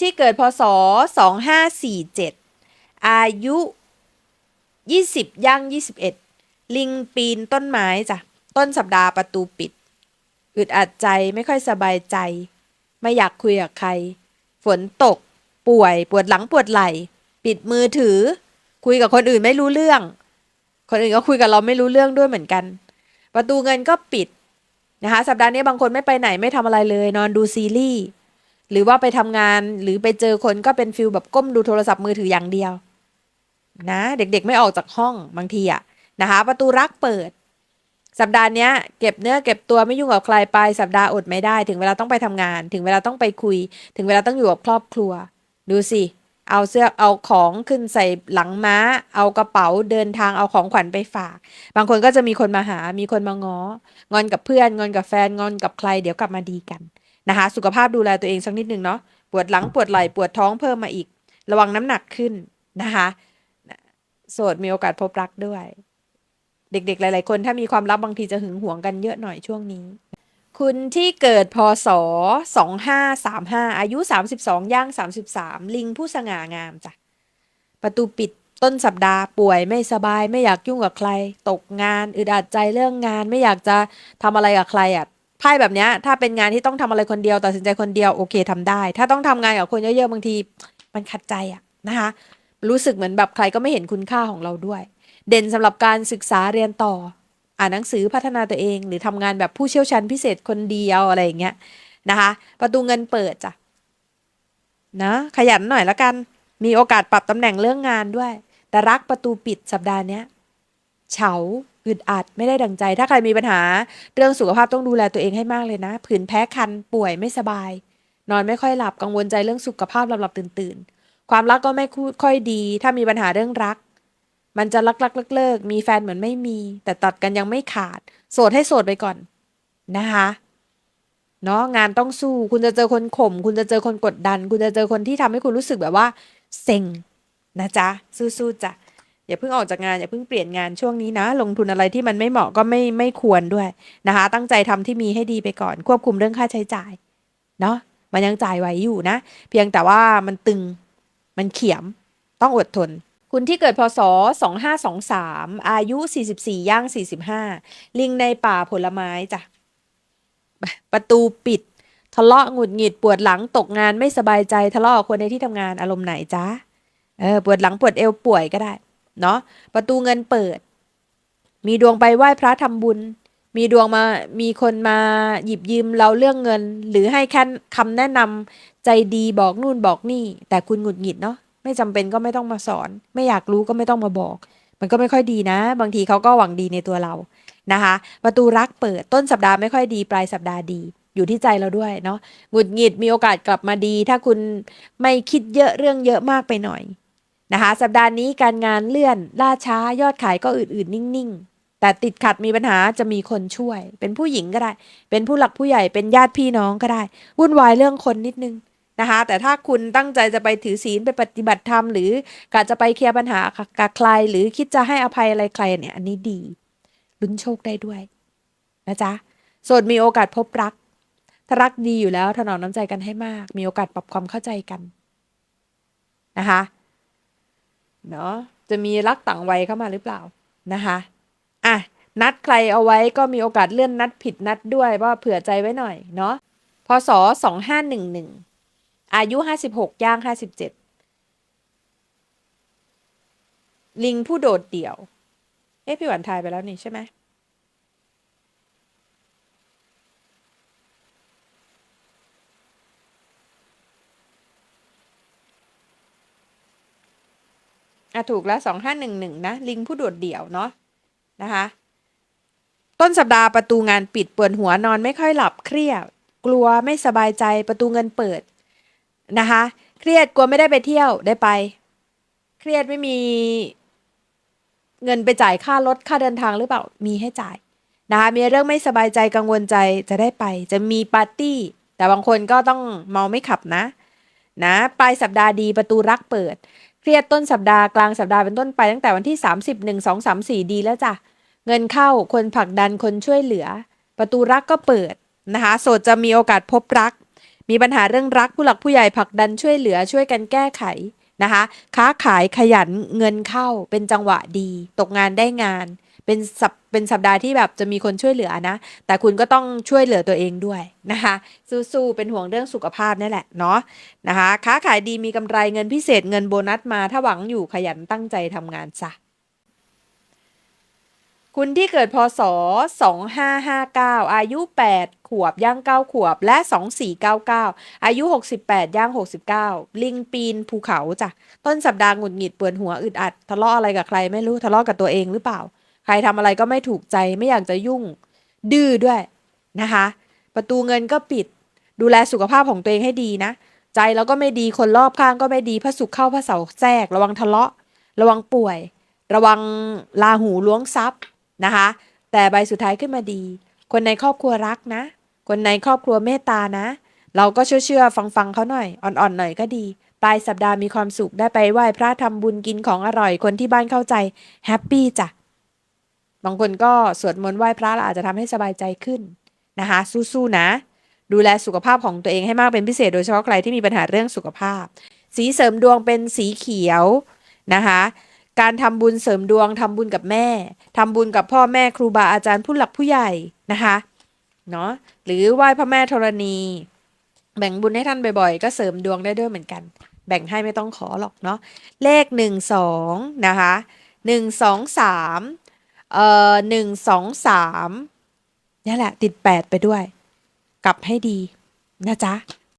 ที่เกิดพศ 2547 อายุ 20ย่าง21 ลิงปีนต้นไม้จ้ะ ต้นสัปดาห์ประตูปิด อึดอัดใจไม่ค่อยสบายใจ ไม่อยากคุยกับใคร ฝนตก ป่วย ปวดหลังปวดไหล่ ปิดมือถือ คุยกับคนอื่นไม่รู้เรื่อง คนอื่นก็คุยกับเราไม่รู้เรื่องด้วยเหมือนกัน ประตูเงินก็ปิดนะคะ สัปดาห์นี้บางคนไม่ไปไหนไม่ทำอะไรเลย นอนดูซีรีส์ หรือว่าไปทำงานหรือไปเจอคนก็เป็นฟิลแบบก้มดูโทรศัพท์มือถืออย่างเดียว นะ เด็กๆไม่ออกจากห้องบางทีอะนะคะ ประตูรักเปิด สัปดาห์เนี้ยเก็บเนื้อเก็บตัวไม่ยุ่งกับใครไป สัปดาห์อดไม่ได้ ถึงเวลาต้องไปทำงาน ถึงเวลาต้องไปคุย ถึงเวลาต้องอยู่กับครอบครัว ดูสิเอาเสื้อเอาของขึ้นใส่หลังม้า เอากระเป๋าเดินทางเอาของขวัญไปฝาก บางคนก็จะมีคนมาหา มีคนมาง้องอนกับเพื่อน งอนกับแฟน งอนกับใคร เดี๋ยวกลับมาดีกัน นะคะ สุขภาพดูแลตัวเองสักนิดนึงเนาะปวดหลังปวดไหล่ปวดท้องเพิ่มมาอีก ระวังน้ำหนักขึ้นนะคะโสดมีโอกาสพบรักด้วย เด็กๆ หลาย ๆ คนถ้ามีความลับบางทีจะหึงหวงกันเยอะหน่อยช่วงนี้ คุณที่เกิดพศ 2535 อายุ 32 ย่าง 33 ลิงผู้สง่างามจ้ะประตูปิดต้นสัปดาห์ป่วยไม่สบายไม่อยากยุ่งกับใคร ตกงาน อึดอัดใจเรื่องงานไม่อยากจะทำอะไรกับใครอะ ไพ่แบบเนี้ยถ้าเป็นงานที่ต้องทำอะไรคนเดียวตัดสินใจคนเดียวโอเคทำได้ ถ้าต้องทำงานกับคนเยอะๆบางที มันขัดใจอะนะคะ รู้สึกเหมือนแบบใครก็ไม่เห็นคุณค่าของเราด้วย เด่นสำหรับการศึกษาเรียนต่อ อ่านหนังสือพัฒนาตัวเอง หรือทำงานแบบผู้เชี่ยวชาญพิเศษคนเดียวอะไรอย่างเงี้ยนะคะ ประตูเงินเปิดจ้ะนะขยันหน่อยละกัน มีโอกาสปรับตำแหน่งเรื่องงานด้วย แต่รักประตูปิดสัปดาห์เนี้ยเฉา อึดอัดไม่ได้ดังใจ ถ้าใครมีปัญหา เรื่องสุขภาพต้องดูแลตัวเองให้มากเลยนะผื่นแพ้คันป่วยไม่สบาย นอนไม่ค่อยหลับกังวลใจเรื่องสุขภาพหลับๆตื่นๆความรักก็ไม่ค่อยดี ถ้ามีปัญหาเรื่องรัก มันจะรักรักเลิกเลิกมีแฟนเหมือนไม่มี แต่ตัดกันยังไม่ขาด โสดให้โสดไปก่อนนะคะเนาะงานต้องสู้ คุณจะเจอคนข่ม คุณจะเจอคนกดดัน คุณจะเจอคนที่ทำให้คุณรู้สึกแบบว่า เซ็งนะจ๊ะสู้ๆจ้ะ อย่าเพิ่งออกจากงานอย่าเพิ่งเปลี่ยนงานช่วงนี้นะ ลงทุนอะไรที่มันไม่เหมาะก็ไม่ไม่ควรด้วยนะคะ ตั้งใจทำที่มีให้ดีไปก่อน ควบคุมเรื่องค่าใช้จ่ายเนาะมันยังจ่ายไหวอยู่นะ เพียงแต่ว่ามันตึงมันเขียมต้องอดทน คุณที่เกิดพศ 2523 อายุ 44 ย่าง 45 ลิงในป่าผลไม้จ้ะ ประตูปิด ทะเลาะหงุดหงิดปวดหลังตกงานไม่สบายใจทะเลาะคนในที่ทำงานอารมณ์ไหนจ๊ะเออปวดหลังปวดเอวป่วยก็ได้ เนาะประตูเงินเปิด มีดวงไปไหว้พระทำบุญ มีดวงมามีคนมาหยิบยืมเราเรื่องเงิน หรือให้แค่คำแนะนำใจดีบอกนู่นบอกนี่ แต่คุณหงุดหงิดเนาะไม่จำเป็นก็ไม่ต้องมาสอน ไม่อยากรู้ก็ไม่ต้องมาบอก มันก็ไม่ค่อยดีนะ บางทีเขาก็หวังดีในตัวเรานะคะ ประตูรักเปิดต้นสัปดาห์ไม่ค่อยดีปลายสัปดาห์ดีอยู่ที่ใจเราด้วยเนาะหงุดหงิดมีโอกาสกลับมาดี ถ้าคุณไม่คิดเยอะเรื่องเยอะมากไปหน่อย นะคะสัปดาห์นี้การงานเลื่อนล่าช้ายอดขายก็อื่นๆ นิ่งๆ แต่ติดขัดมีปัญหาจะมีคนช่วย เป็นผู้หญิงก็ได้ เป็นผู้หลักผู้ใหญ่เป็นญาติพี่น้องก็ได้ วุ่นวายเรื่องคนนิดนึงนะคะแต่ถ้าคุณตั้งใจจะไปถือศีลไปปฏิบัติธรรมหรือกะจะไปเคลียร์ปัญหากับใคร หรือคิดจะให้อภัยอะไรใครเนี่ยอันนี้ดีลุ้นโชคได้ด้วยนะจ๊ะโสดมีโอกาสพบรักถ้ารักดีอยู่แล้วถนอมน้ำใจกันให้มาก มีโอกาสปรับความเข้าใจกันนะคะ เนาะจะมีรักต่างวัยเข้ามาหรือเปล่านะคะอะนัดใครเอาไว้ก็มีโอกาสเลื่อนนัดผิดนัดด้วยว่าเผื่อใจไว้หน่อยเนาะพศสองห้าหนึ่งหนึ่งอายุห้าสิบหกย่างห้าสิบเจ็ดลิงผู้โดดเดี่ยว เอ๊ะพี่หวานทายไปแล้วนี่ใช่ไหม อะถูกแล้วสองห้าหนึ่งหนึ่งนะ ลิงผู้โดดเดี่ยวเนาะนะคะ ต้นสัปดาห์ประตูงานปิดปวดหัวนอนไม่ค่อยหลับเครียด กลัวไม่สบายใจประตูเงินเปิดนะคะ เครียดกลัวไม่ได้ไปเที่ยวได้ไป เครียดไม่มีเงินไปจ่ายค่ารถค่าเดินทางหรือเปล่ามีให้จ่ายนะคะมีเรื่องไม่สบายใจกังวลใจจะได้ไป จะมีปาร์ตี้ แต่บางคนก็ต้องเมาไม่ขับนะ นะปลายสัปดาห์ดีประตูรักเปิด เครียดต้นสัปดาห์กลางสัปดาห์เป็นต้นไปตั้งแต่วันที่ 30 1 2 3 4 ดีแล้วจ้ะ เงินเข้าคนผลักดันคนช่วยเหลือ ประตูรักก็เปิดนะคะโสดจะมีโอกาสพบรัก มีปัญหาเรื่องรักผู้หลักผู้ใหญ่ผลักดันช่วยเหลือช่วยกันแก้ไขนะคะ ค้าขายขยันเงินเข้าเป็นจังหวะดี ตกงานได้งาน เป็นสัปเป็นสัปดาห์ที่แบบจะมีคนช่วยเหลือนะ แต่คุณก็ต้องช่วยเหลือตัวเองด้วยนะคะ สู้ๆเป็นห่วงเรื่องสุขภาพนี่แหละเนาะนะคะ ค้าขายดีมีกำไรเงินพิเศษเงินโบนัสมาถ้าหวังอยู่ขยันตั้งใจทำงานซะคุณที่เกิดพศ 2559 อายุ 8 ขวบ ย่าง 9 ขวบ และ 2499 อายุ 68 ย่าง 69 ลิงปีนภูเขาจ้ะ ต้นสัปดาห์หงุดหงิดปวดหัวอึดอัด ทะเลาะอะไรกับใครไม่รู้ ทะเลาะกับตัวเองหรือเปล่า รทำอะไรก็ไม่ถูกใจไม่อยากจะยุ่ง ดื้อด้วยนะคะ ประตูเงินก็ปิด ดูแลสุขภาพของตัวเองให้ดีนะ ใจเราก็ไม่ดีคนรอบข้างก็ไม่ดีพระศุกร์เข้าพระเสาแทรก ระวังทะเลาะ ระวังป่วย ระวังลาหูล้วงทรัพย์นะคะ แต่ใบสุดท้ายขึ้นมาดี คนในครอบครัวรักนะ คนในครอบครัวเมตตานะ เราก็เชื่อเชื่อฟังฟังเขาหน่อย อ่อนๆหน่อยก็ดีปลายสัปดาห์มีความสุขได้ไปไหว้พระทำบุญกินของอร่อยคนที่บ้านเข้าใจแฮปปี้จ้ะ บางคนก็สวดมนต์ไหว้พระแล้วอาจจะทำให้สบายใจขึ้นนะคะ สู้ๆนะ ดูแลสุขภาพของตัวเองให้มากเป็นพิเศษโดยเฉพาะใครที่มีปัญหาเรื่องสุขภาพ สีเสริมดวงเป็นสีเขียวนะคะการทำบุญเสริมดวงทำบุญกับแม่ทำบุญกับพ่อแม่ครูบาอาจารย์ผู้หลักผู้ใหญ่นะคะเนาะหรือไหว้พระแม่ธรณี แบ่งบุญให้ท่านบ่อยๆ ก็เสริมดวงได้ด้วยเหมือนกัน แบ่งให้ไม่ต้องขอหรอกเนาะเลขหนึ่งสองนะคะหนึ่งสองสาม เอ่อหนึ่งสองสามนี่แหละ ติดแปดไปด้วย กลับให้ดี นะจ๊ะ